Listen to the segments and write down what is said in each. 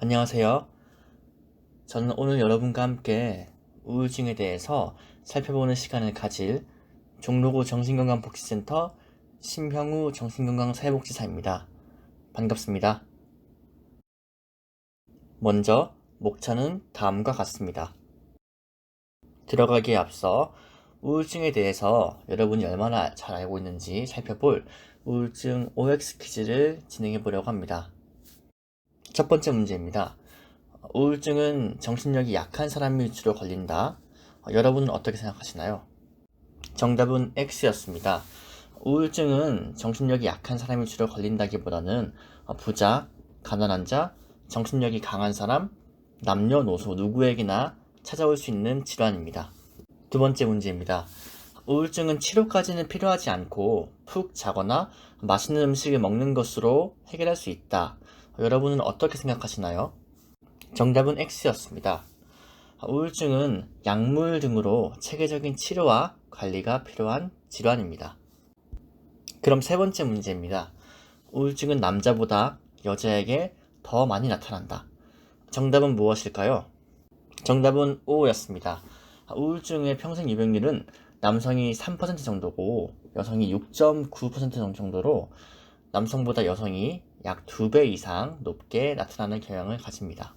안녕하세요. 저는 오늘 여러분과 함께 우울증에 대해서 살펴보는 시간을 가질 종로구 정신건강복지센터 심형우 정신건강 사회복지사입니다. 반갑습니다. 먼저 목차는 다음과 같습니다. 들어가기에 앞서 우울증에 대해서 여러분이 얼마나 잘 알고 있는지 살펴볼 우울증 OX 퀴즈를 진행해 보려고 합니다. 첫 번째 문제입니다. 우울증은 정신력이 약한 주로 걸린다. 어, 여러분은 어떻게 생각하시나요? 정답은 X였습니다. 우울증은 정신력이 약한 주로 걸린다기보다는 어, 부자, 가난한 자, 정신력이 강한 사람, 남녀노소 누구에게나 찾아올 수 있는 질환입니다. 두 번째 문제입니다. 우울증은 치료까지는 필요하지 않고 푹 자거나 맛있는 음식을 먹는 것으로 해결할 수 있다. 여러분은 어떻게 생각하시나요? 정답은 X였습니다. 우울증은 약물 등으로 체계적인 치료와 관리가 필요한 질환입니다. 그럼 세 번째 문제입니다. 우울증은 남자보다 여자에게 더 많이 나타난다. 정답은 무엇일까요? 정답은 O였습니다. 우울증의 평생 유병률은 남성이 3% 정도고 여성이 6.9% 정도로 남성보다 여성이 약 2배 이상 높게 나타나는 경향을 가집니다.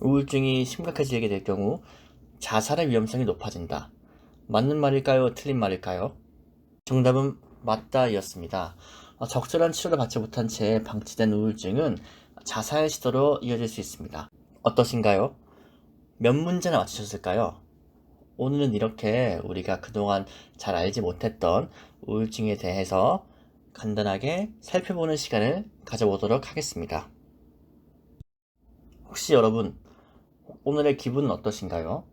우울증이 심각해지게 될 경우 자살의 위험성이 높아진다. 맞는 말일까요? 틀린 말일까요? 정답은 맞다였습니다. 어, 적절한 치료를 받지 못한 채 방치된 우울증은 자살 시도로 이어질 수 있습니다. 어떠신가요? 몇 문제나 맞추셨을까요? 오늘은 이렇게 우리가 그동안 잘 알지 못했던 우울증에 대해서 간단하게 살펴보는 시간을 가져보도록 하겠습니다. 혹시 여러분, 오늘의 기분은 어떠신가요?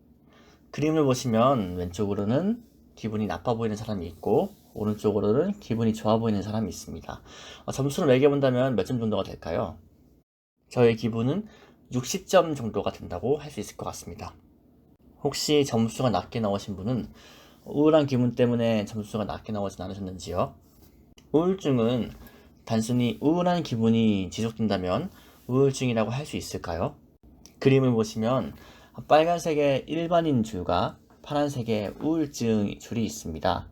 그림을 보시면 왼쪽으로는 기분이 나빠 보이는 사람이 있고, 오른쪽으로는 기분이 좋아 보이는 사람이 있습니다. 어, 점수를 매겨본다면 몇 점 정도가 될까요? 저의 기분은 60점 정도가 된다고 할 수 있을 것 같습니다. 혹시 점수가 낮게 나오신 분은 우울한 기분 때문에 점수가 낮게 나오진 않으셨는지요? 우울증은 단순히 우울한 기분이 지속된다면 우울증이라고 할 수 있을까요? 그림을 보시면 빨간색의 일반인 줄과 파란색의 우울증 줄이 있습니다.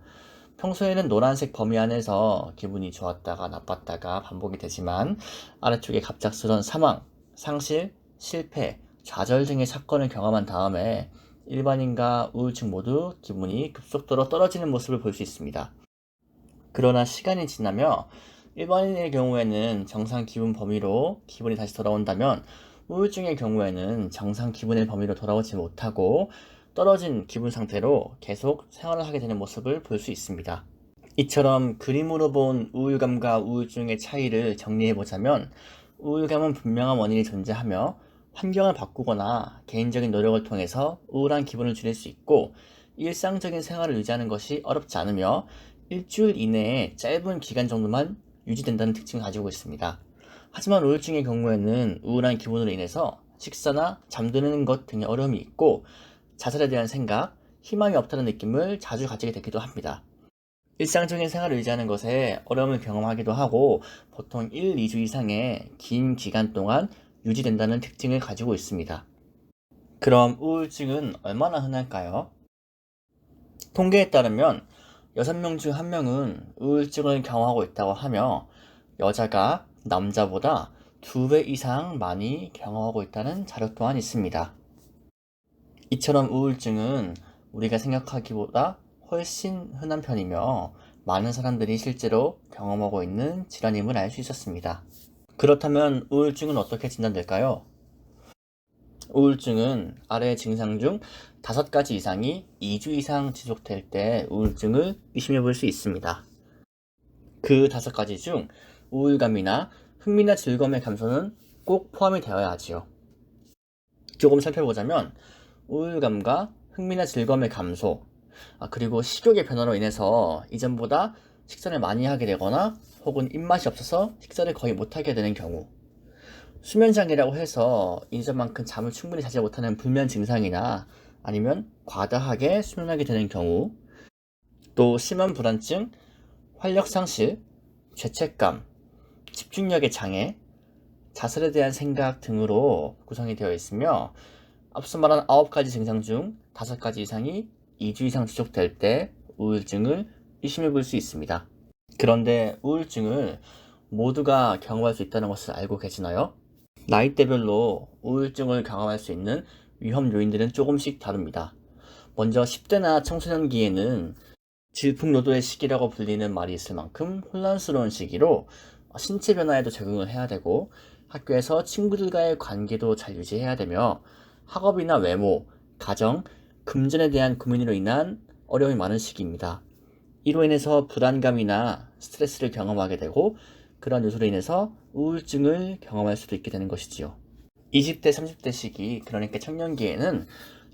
평소에는 노란색 범위 안에서 기분이 좋았다가 나빴다가 반복이 되지만 아래쪽에 갑작스런 사망, 상실, 실패, 좌절 등의 사건을 경험한 다음에 일반인과 우울증 모두 기분이 급속도로 떨어지는 모습을 볼 수 있습니다. 그러나 시간이 지나며 일반인의 경우에는 정상 기분 범위로 기분이 다시 돌아온다면 우울증의 경우에는 정상 기분의 범위로 돌아오지 못하고 떨어진 기분 상태로 계속 생활을 하게 되는 모습을 볼 수 있습니다. 이처럼 그림으로 본 우울감과 우울증의 차이를 정리해 보자면 우울감은 분명한 원인이 존재하며 환경을 바꾸거나 개인적인 노력을 통해서 우울한 기분을 줄일 수 있고 일상적인 생활을 유지하는 것이 어렵지 않으며 일주일 이내에 짧은 기간 정도만 유지된다는 특징을 가지고 있습니다. 하지만 우울증의 경우에는 우울한 기분으로 인해서 식사나 잠드는 것 등의 어려움이 있고 자살에 대한 생각, 희망이 없다는 느낌을 자주 가지게 되기도 합니다. 일상적인 생활을 유지하는 것에 어려움을 경험하기도 하고 보통 1, 2주 이상의 긴 기간 동안 유지된다는 특징을 가지고 있습니다. 그럼 우울증은 얼마나 흔할까요? 통계에 따르면 6명 중 1명은 우울증을 경험하고 있다고 하며 여자가 남자보다 2배 이상 많이 경험하고 있다는 자료 또한 있습니다. 이처럼 우울증은 우리가 생각하기보다 훨씬 흔한 편이며 많은 사람들이 실제로 경험하고 있는 질환임을 알 수 있었습니다. 그렇다면 우울증은 어떻게 진단될까요? 우울증은 아래 증상 중 다섯 가지 이상이 2주 이상 지속될 때 우울증을 의심해 볼 수 있습니다. 그 다섯 가지 중 우울감이나 흥미나 즐거움의 감소는 꼭 포함이 되어야 하지요. 조금 살펴보자면 우울감과 흥미나 즐거움의 감소, 아, 그리고 식욕의 변화로 인해서 이전보다 식사를 많이 하게 되거나 혹은 입맛이 없어서 식사를 거의 못하게 되는 경우 수면장애라고 해서 인전만큼 잠을 충분히 자지 못하는 불면 증상이나 아니면 과다하게 수면하게 되는 경우 또 심한 불안증, 활력 상실, 죄책감, 집중력의 장애, 자살에 대한 생각 등으로 구성이 되어 있으며 앞서 말한 9가지 증상 중 5가지 이상이 2주 이상 지속될 때 우울증을 의심해 볼 수 있습니다. 그런데 우울증을 모두가 경험할 수 있다는 것을 알고 계시나요? 나이대별로 우울증을 경험할 수 있는 위험 요인들은 조금씩 다릅니다. 먼저 10대나 청소년기에는 질풍노도의 시기라고 불리는 말이 있을 만큼 혼란스러운 시기로 신체 변화에도 적응을 해야 되고 학교에서 친구들과의 관계도 잘 유지해야 되며 학업이나 외모, 가정, 금전에 대한 고민으로 인한 어려움이 많은 시기입니다. 이로 인해서 불안감이나 스트레스를 경험하게 되고 그런 요소로 인해서 우울증을 경험할 수도 있게 되는 것이지요. 20대, 30대 시기, 그러니까 청년기에는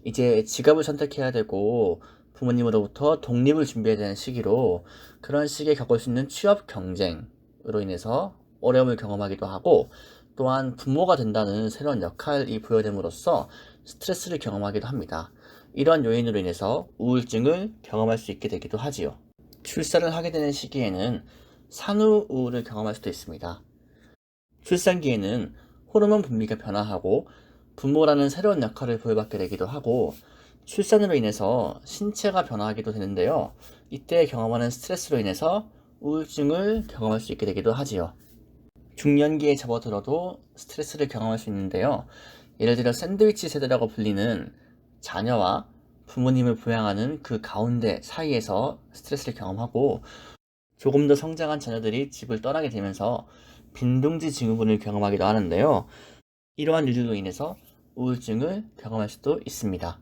이제 직업을 선택해야 되고 부모님으로부터 독립을 준비해야 되는 시기로 그런 시기에 겪을 수 있는 취업 경쟁으로 인해서 어려움을 경험하기도 하고 또한 부모가 된다는 새로운 역할이 부여됨으로써 스트레스를 경험하기도 합니다. 이러한 요인으로 인해서 우울증을 경험할 수 있게 되기도 하지요. 출산을 하게 되는 시기에는 산후 우울을 경험할 수도 있습니다. 출산기에는 호르몬 분비가 변화하고 부모라는 새로운 역할을 부여받게 되기도 하고 출산으로 인해서 신체가 변화하기도 되는데요. 이때 경험하는 스트레스로 인해서 우울증을 경험할 수 있게 되기도 하지요. 중년기에 접어들어도 스트레스를 경험할 수 있는데요. 예를 들어 샌드위치 세대라고 불리는 자녀와 부모님을 부양하는 그 가운데 사이에서 스트레스를 경험하고 조금 더 성장한 자녀들이 집을 떠나게 되면서 빈둥지 증후군을 경험하기도 하는데요. 이러한 일들로 인해서 우울증을 경험할 수도 있습니다.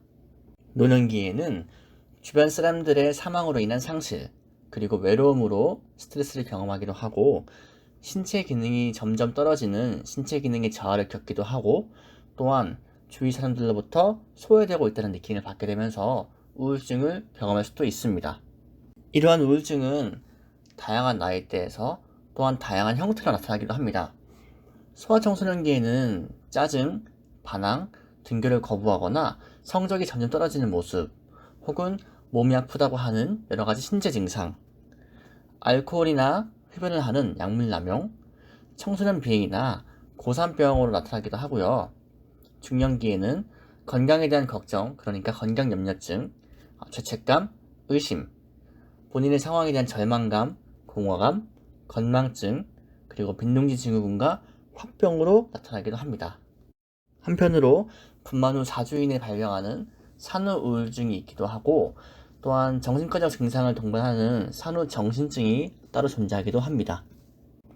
노년기에는 주변 사람들의 사망으로 인한 상실, 그리고 외로움으로 스트레스를 경험하기도 하고, 신체 기능이 점점 떨어지는 신체 기능의 저하를 겪기도 하고, 또한 주위 사람들로부터 소외되고 있다는 느낌을 받게 되면서 우울증을 경험할 수도 있습니다. 이러한 우울증은 다양한 나이대에서 또한 다양한 형태로 나타나기도 합니다. 소아청소년기에는 짜증, 반항, 등교를 거부하거나 성적이 점점 떨어지는 모습, 혹은 몸이 아프다고 하는 여러 가지 신체 증상, 알코올이나 흡연을 하는 약물 남용, 청소년 비행이나 고산병으로 나타나기도 하고요. 중년기에는 건강에 대한 걱정, 그러니까 건강 염려증, 죄책감, 의심, 본인의 상황에 대한 절망감, 공허감, 건망증, 그리고 빈둥지 증후군과 화병으로 나타나기도 합니다. 한편으로 분만 후 4주 이내에 발병하는 산후 우울증이 있기도 하고 또한 정신과적 증상을 동반하는 산후 정신증이 따로 존재하기도 합니다.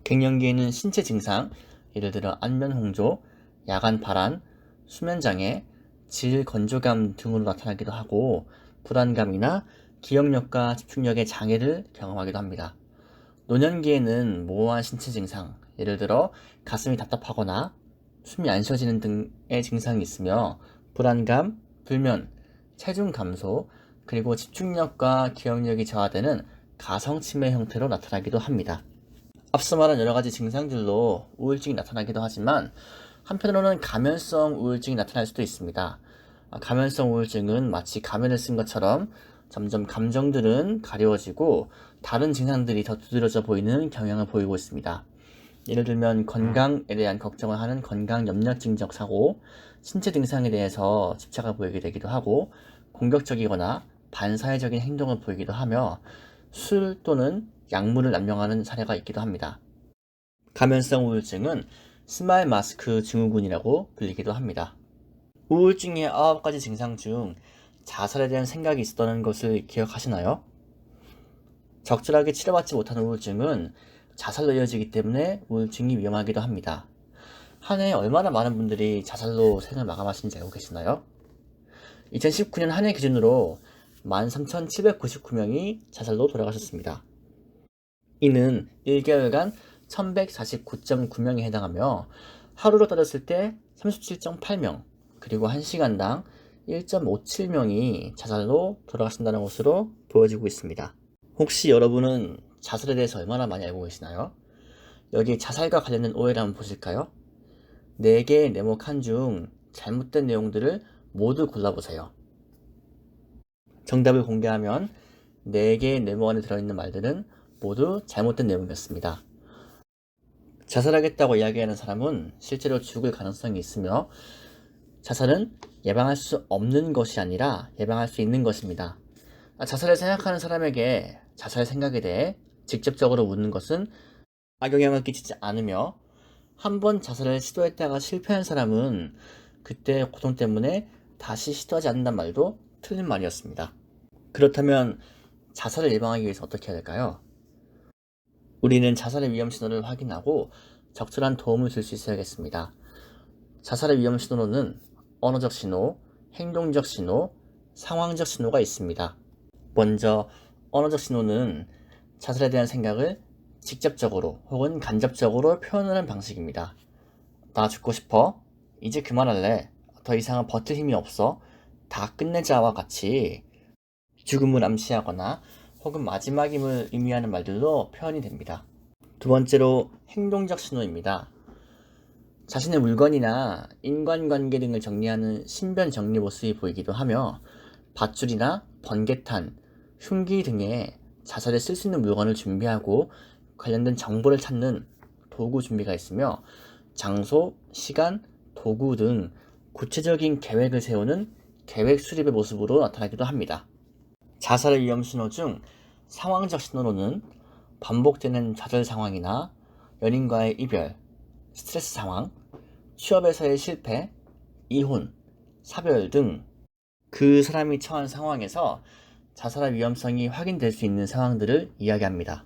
갱년기에는 신체 증상, 예를 들어 안면 홍조, 야간 발한, 수면 장애, 질 건조감 등으로 나타나기도 하고 불안감이나 기억력과 집중력의 장애를 경험하기도 합니다. 노년기에는 모호한 신체 증상, 예를 들어 가슴이 답답하거나 숨이 안 쉬어지는 등의 증상이 있으며 불안감, 불면, 체중 감소, 그리고 집중력과 기억력이 저하되는 가성 치매 형태로 나타나기도 합니다. 앞서 말한 여러 가지 증상들로 우울증이 나타나기도 하지만 한편으로는 가면성 우울증이 나타날 수도 있습니다. 아, 가면성 우울증은 마치 가면을 쓴 것처럼 점점 감정들은 가려워지고 다른 증상들이 더 두드러져 보이는 경향을 보이고 있습니다. 예를 들면 건강에 대한 걱정을 하는 건강 염려증적 사고, 신체 증상에 대해서 집착을 보이게 되기도 하고 공격적이거나 반사회적인 행동을 보이기도 하며 술 또는 약물을 남용하는 사례가 있기도 합니다. 가면성 우울증은 스마일 마스크 증후군이라고 불리기도 합니다. 우울증의 9가지 증상 중 자살에 대한 생각이 있었다는 것을 기억하시나요? 적절하게 치료받지 못하는 우울증은 자살로 이어지기 때문에 우울증이 위험하기도 합니다. 한 해에 얼마나 많은 분들이 자살로 생을 마감하시는지 알고 계시나요? 2019년 한 해 기준으로 13,799명이 자살로 돌아가셨습니다. 이는 1개월간 1149.9명에 해당하며 하루로 따졌을 때 37.8명, 그리고 1시간당 1.57명이 자살로 돌아가신다는 것으로 보여지고 있습니다. 혹시 여러분은 자살에 대해서 얼마나 많이 알고 계시나요? 여기 자살과 관련된 오해를 한번 보실까요? 4개의 네모 칸 중 잘못된 내용들을 모두 골라보세요. 정답을 공개하면 4개의 네모 안에 들어있는 말들은 모두 잘못된 내용이었습니다. 자살하겠다고 이야기하는 사람은 실제로 죽을 가능성이 있으며 자살은 예방할 수 없는 것이 아니라 예방할 수 있는 것입니다. 아, 자살을 생각하는 사람에게 자살 생각에 대해 직접적으로 묻는 것은 악영향을 끼치지 않으며 한 번 자살을 시도했다가 실패한 사람은 그때 고통 때문에 다시 시도하지 않는단 말도 틀린 말이었습니다. 그렇다면 자살을 예방하기 위해서 어떻게 해야 될까요? 우리는 자살의 위험 신호를 확인하고 적절한 도움을 줄 수 있어야겠습니다. 자살의 위험 신호로는 언어적 신호, 행동적 신호, 상황적 신호가 있습니다. 먼저 언어적 신호는 자살에 대한 생각을 직접적으로 혹은 간접적으로 표현 하는 방식입니다. 나 죽고 싶어. 이제 그만할래. 더 이상은 버틸 힘이 없어. 다 끝내자와 같이 죽음을 암시하거나 혹은 마지막임을 의미하는 말들로 표현이 됩니다. 두 번째로 행동적 신호입니다. 자신의 물건이나 인간관계 등을 정리하는 신변 정리 모습이 보이기도 하며 밧줄이나 번개탄, 흉기 등의 자살에 쓸 수 있는 물건을 준비하고 관련된 정보를 찾는 도구 준비가 있으며 장소, 시간, 도구 등 구체적인 계획을 세우는 계획 수립의 모습으로 나타나기도 합니다. 자살의 위험 신호 중 상황적 신호로는 반복되는 좌절 상황이나 연인과의 이별, 스트레스 상황, 취업에서의 실패, 이혼, 사별 등 그 사람이 처한 상황에서 자살의 위험성이 확인될 수 있는 상황들을 이야기합니다.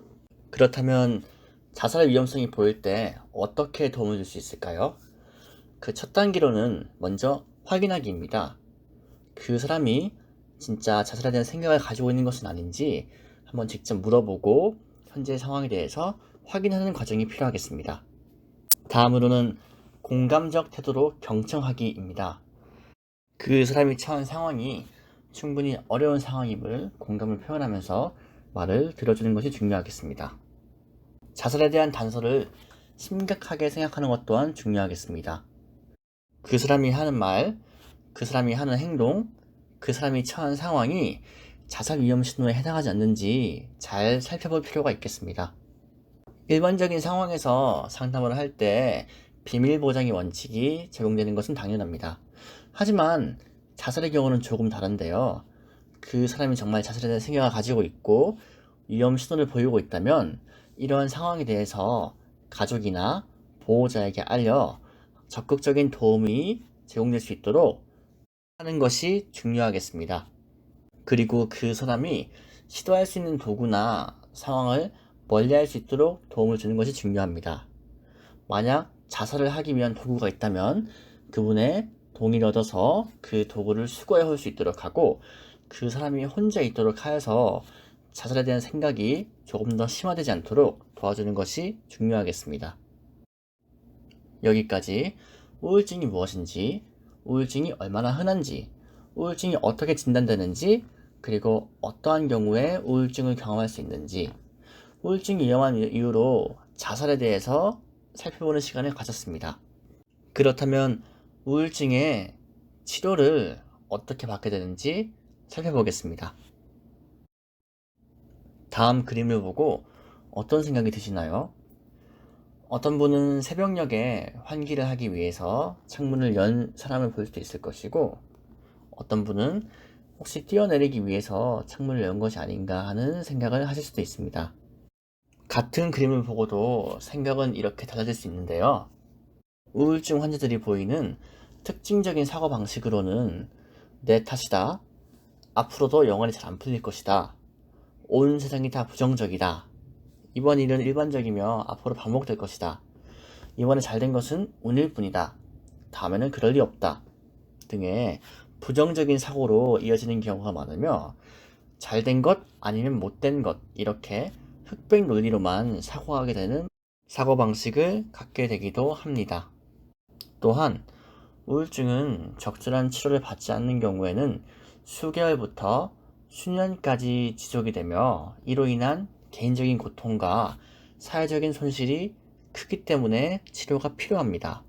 그렇다면 자살의 위험성이 보일 때 어떻게 도움을 줄 수 있을까요? 그 첫 단계로는 먼저 확인하기입니다. 그 사람이 진짜 자살에 대한 생각을 가지고 있는 것은 아닌지 한번 직접 물어보고 현재 상황에 대해서 확인하는 과정이 필요하겠습니다. 다음으로는 공감적 태도로 경청하기입니다. 그 사람이 처한 상황이 충분히 어려운 상황임을 공감을 표현하면서 말을 들어주는 것이 중요하겠습니다. 자살에 대한 단서를 심각하게 생각하는 것 또한 중요하겠습니다. 그 사람이 하는 말, 그 사람이 하는 행동, 그 사람이 처한 상황이 자살 위험 신호에 해당하지 않는지 잘 살펴볼 필요가 있겠습니다. 일반적인 상황에서 상담을 할 때 비밀 보장의 원칙이 적용되는 것은 당연합니다. 하지만 자살의 경우는 조금 다른데요. 그 사람이 정말 자살에 대한 생각을 가지고 있고 위험 신호를 보이고 있다면 이러한 상황에 대해서 가족이나 보호자에게 알려 적극적인 도움이 제공될 수 있도록 하는 것이 중요하겠습니다. 그리고 그 사람이 시도할 수 있는 도구나 상황을 멀리 할 수 있도록 도움을 주는 것이 중요합니다. 만약 자살을 하기 위한 도구가 있다면 그분의 동의를 얻어서 그 도구를 수거해 올 수 있도록 하고 그 사람이 혼자 있도록 하여서 자살에 대한 생각이 조금 더 심화되지 않도록 도와주는 것이 중요하겠습니다. 여기까지 우울증이 무엇인지, 우울증이 얼마나 흔한지, 우울증이 어떻게 진단되는지, 그리고 어떠한 경우에 우울증을 경험할 수 있는지, 우울증이 위험한 이유로 자살에 대해서 살펴보는 시간을 가졌습니다. 그렇다면 우울증의 치료를 어떻게 받게 되는지 살펴보겠습니다. 다음 그림을 보고 어떤 생각이 드시나요? 어떤 분은 새벽녘에 환기를 하기 위해서 창문을 연 사람을 볼 수도 있을 것이고 어떤 분은 혹시 뛰어내리기 위해서 창문을 연 것이 아닌가 하는 생각을 하실 수도 있습니다. 같은 그림을 보고도 생각은 이렇게 달라질 수 있는데요. 우울증 환자들이 보이는 특징적인 사고 방식으로는 내 탓이다. 앞으로도 영원히 잘안 풀릴 것이다. 온 세상이 다 부정적이다. 이번 일은 일반적이며 앞으로 반복될 것이다. 이번에 잘 된 것은 운일 뿐이다. 다음에는 그럴 리 없다. 등의 부정적인 사고로 이어지는 경우가 많으며 잘 된 것 아니면 못된 것 이렇게 흑백 논리로만 사고하게 되는 사고 방식을 갖게 되기도 합니다. 또한 우울증은 적절한 치료를 받지 않는 경우에는 수개월부터 수년까지 지속이 되며 이로 인한 개인적인 고통과 사회적인 손실이 크기 때문에 치료가 필요합니다.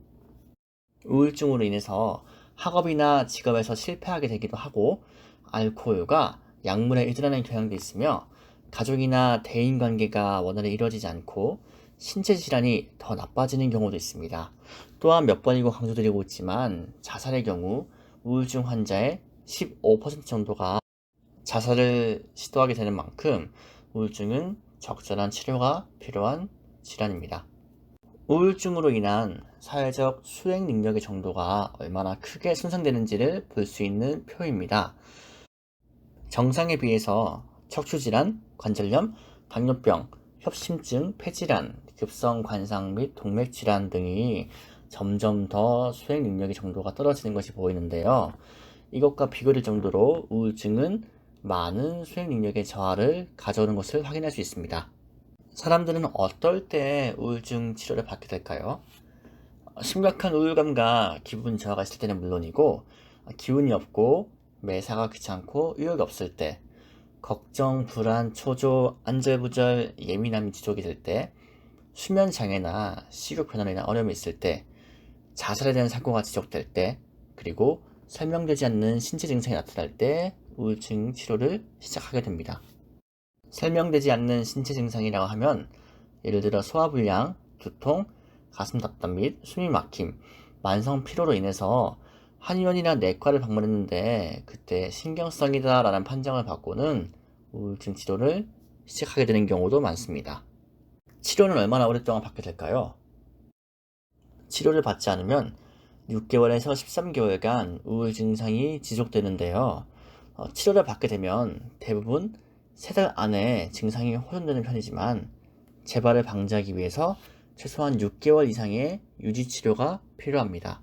우울증으로 인해서 학업이나 직업에서 실패하게 되기도 하고 알코올과 약물에 의존하는 경향도 있으며 가족이나 대인 관계가 원활히 이루어지지 않고 신체 질환이 더 나빠지는 경우도 있습니다. 또한 몇 번이고 강조드리고 있지만 자살의 경우 우울증 환자의 15% 정도가 자살을 시도하게 되는 만큼 우울증은 적절한 치료가 필요한 질환입니다. 우울증으로 인한 사회적 수행 능력의 정도가 얼마나 크게 손상되는지를 볼 수 있는 표입니다. 정상에 비해서 척추질환, 관절염, 당뇨병, 협심증, 폐질환, 급성 관상 및 동맥 질환 등이 점점 더 수행 능력의 정도가 떨어지는 것이 보이는데요. 이것과 비교될 정도로 우울증은 많은 수행 능력의 저하를 가져오는 것을 확인할 수 있습니다. 사람들은 어떨 때 우울증 치료를 받게 될까요? 심각한 우울감과 기분 저하가 있을 때는 물론이고 기운이 없고 매사가 귀찮고 의욕이 없을 때 걱정, 불안, 초조, 안절부절, 예민함이 지속이 될 때 수면 장애나 식욕 변화나 어려움이 있을 때 자살에 대한 사고가 지속될 때 그리고 설명되지 않는 신체 증상이 나타날 때 우울증 치료를 시작하게 됩니다. 설명되지 않는 신체 증상이라고 하면 예를 들어 소화불량, 두통, 가슴 답답 및 숨이 막힘, 만성 피로로 인해서 한의원이나 내과를 방문했는데 그때 신경성이다 라는 판정을 받고는 우울증 치료를 시작하게 되는 경우도 많습니다. 치료는 얼마나 오랫동안 받게 될까요? 치료를 받지 않으면 6개월에서 13개월간 우울 증상이 지속되는데요. 어, 치료를 받게 되면 대부분 3달 안에 증상이 호전되는 편이지만 재발을 방지하기 위해서 최소한 6개월 이상의 유지 치료가 필요합니다.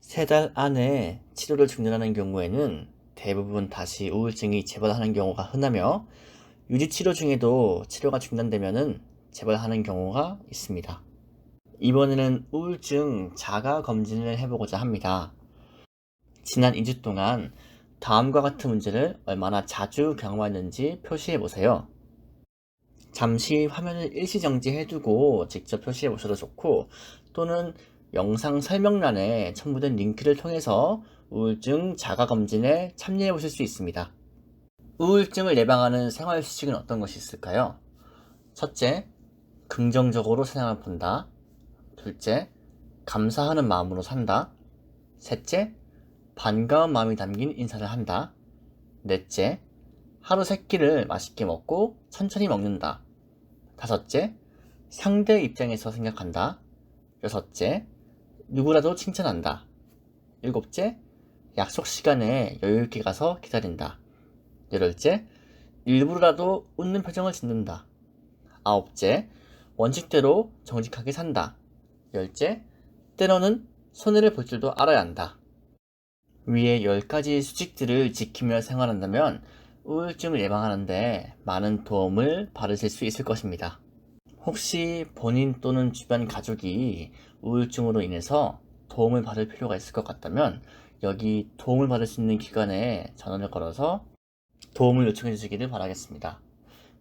3달 안에 치료를 중단하는 경우에는 대부분 다시 우울증이 재발하는 경우가 흔하며 유지 치료 중에도 치료가 중단되면 재발하는 경우가 있습니다. 이번에는 우울증 자가 검진을 해보고자 합니다. 지난 2주 동안 다음과 같은 문제를 얼마나 자주 경험했는지 표시해 보세요. 잠시 화면을 일시 정지해두고 직접 표시해 보셔도 좋고 또는 영상 설명란에 첨부된 링크를 통해서 우울증 자가 검진에 참여해 보실 수 있습니다. 우울증을 예방하는 생활 수칙은 어떤 것이 있을까요? 첫째, 긍정적으로 세상을 본다. 둘째, 감사하는 마음으로 산다. 셋째, 반가운 마음이 담긴 인사를 한다. 넷째, 하루 세 끼를 맛있게 먹고 천천히 먹는다. 다섯째, 상대의 입장에서 생각한다. 여섯째, 누구라도 칭찬한다. 일곱째, 약속 시간에 여유 있게 가서 기다린다. 여덟째, 일부러라도 웃는 표정을 짓는다. 아홉째, 원칙대로 정직하게 산다. 열째, 때로는 손해를 볼 줄도 알아야 한다. 위에 10가지 수칙들을 지키며 생활한다면 우울증을 예방하는데 많은 도움을 받으실 수 있을 것입니다. 혹시 본인 또는 주변 가족이 우울증으로 인해서 도움을 받을 필요가 있을 것 같다면 여기 도움을 받을 수 있는 기관에 전화를 걸어서 도움을 요청해 주시기를 바라겠습니다.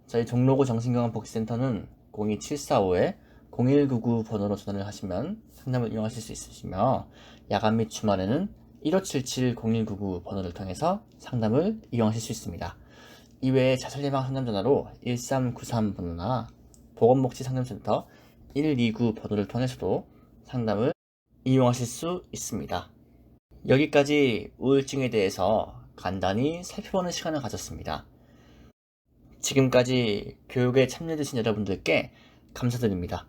저희 종로구 정신건강복지센터는 02745-0199 번호로 전화를 하시면 상담을 이용하실 수 있으시며 야간 및 주말에는 1577-0199 번호를 통해서 상담을 이용하실 수 있습니다. 이외에 자살예방 상담 전화로 1393 번호나 보건복지 상담센터 129 번호를 통해서도 상담을 이용하실 수 있습니다. 여기까지 우울증에 대해서 간단히 살펴보는 시간을 가졌습니다. 지금까지 교육에 참여해주신 여러분들께 감사드립니다.